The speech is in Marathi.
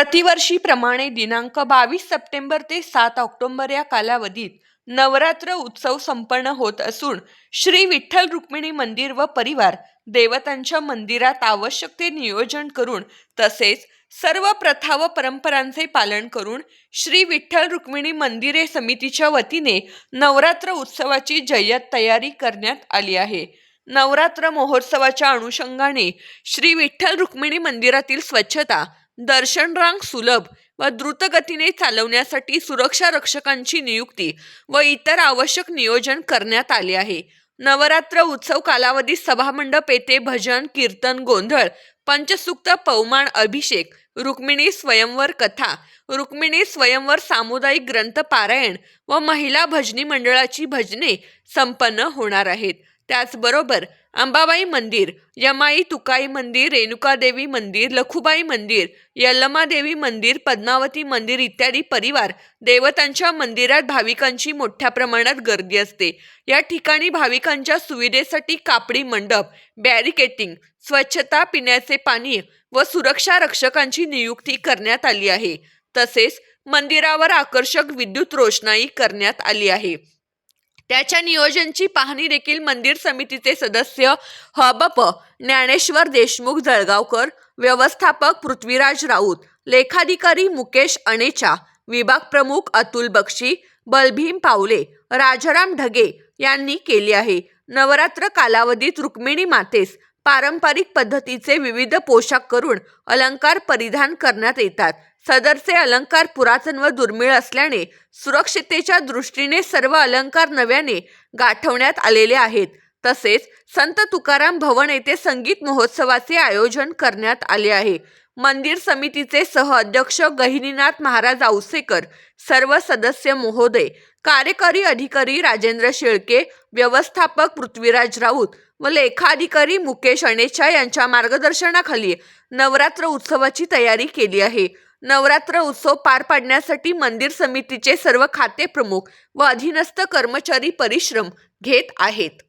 प्रतिवर्षीप्रमाणे दिनांक बावीस सप्टेंबर ते सात ऑक्टोबर या कालावधीत नवरात्र उत्सव संपन्न होत असून श्री विठ्ठल रुक्मिणी मंदिर व परिवार देवतांच्या मंदिरात आवश्यक ते नियोजन करून तसेच सर्व प्रथा व परंपरांचे पालन करून श्री विठ्ठल रुक्मिणी मंदिरे समितीच्या वतीने नवरात्र उत्सवाची जय्यत तयारी करण्यात आली आहे. नवरात्र महोत्सवाच्या अनुषंगाने श्री विठ्ठल रुक्मिणी मंदिरातील स्वच्छता दर्शन रांग सुलभ व द्रुतगतीने चालवण्यासाठी सुरक्षा रक्षकांची नियुक्ती व इतर आवश्यक नियोजन करण्यात आले आहे. नवरात्र उत्सव कालावधीत सभामंडप येथे भजन कीर्तन गोंधळ पंचसूक्त पवमान अभिषेक रुक्मिणी स्वयंवर कथा रुक्मिणी स्वयंवर सामुदायिक ग्रंथ पारायण व महिला भजनी मंडळाची भजने संपन्न होणार आहेत. त्याचबरोबर अंबाबाई मंदिर यमाई तुकाई मंदिर रेणुकादेवी मंदिर लखुबाई मंदिर यल्लमादेवी मंदिर पद्मावती मंदिर इत्यादी परिवार देवतांच्या मंदिरात भाविकांची मोठ्या प्रमाणात गर्दी असते. या ठिकाणी भाविकांच्या सुविधेसाठी कापडी मंडप बॅरिकेटिंग स्वच्छता पिण्याचे पाणी व सुरक्षा रक्षकांची नियुक्ती करण्यात आली आहे. तसेच मंदिरावर आकर्षक विद्युत रोषणाई करण्यात आली आहे. त्याच्या नियोजनची पाहणी देखील मंदिर समितीचे सदस्य हबप ज्ञानेश्वर देशमुख जळगावकर व्यवस्थापक पृथ्वीराज राऊत लेखाधिकारी मुकेश अनेचा विभाग प्रमुख अतुल बक्षी बलभीम पावले राजाराम ढगे यांनी केली आहे. नवरात्र कालावधीत रुक्मिणी मातेस पारंपरिक पद्धतीचे विविध पोशाख करून अलंकार परिधान करण्यात येतात. सदरचे अलंकार पुरातन व दुर्मिळ असल्याने सुरक्षितेच्या दृष्टीने सर्व अलंकार नव्याने गाठवण्यात आलेले आहेत. तसेच संत तुकाराम भवन येथे संगीत महोत्सवाचे आयोजन करण्यात आले आहे. मंदिर समितीचे सह अध्यक्ष गहिनीनाथ महाराज औसेकर सर्व सदस्य महोदय कार्यकारी अधिकारी राजेंद्र शेळके व्यवस्थापक पृथ्वीराज राऊत व लेखाधिकारी मुकेश अणेचा यांच्या मार्गदर्शनाखाली नवरात्र उत्सवाची तयारी केली आहे. नवरात्र उत्सव पार पाडण्यासाठी मंदिर समितीचे सर्व खाते प्रमुख व अधीनस्थ कर्मचारी परिश्रम घेत आहेत.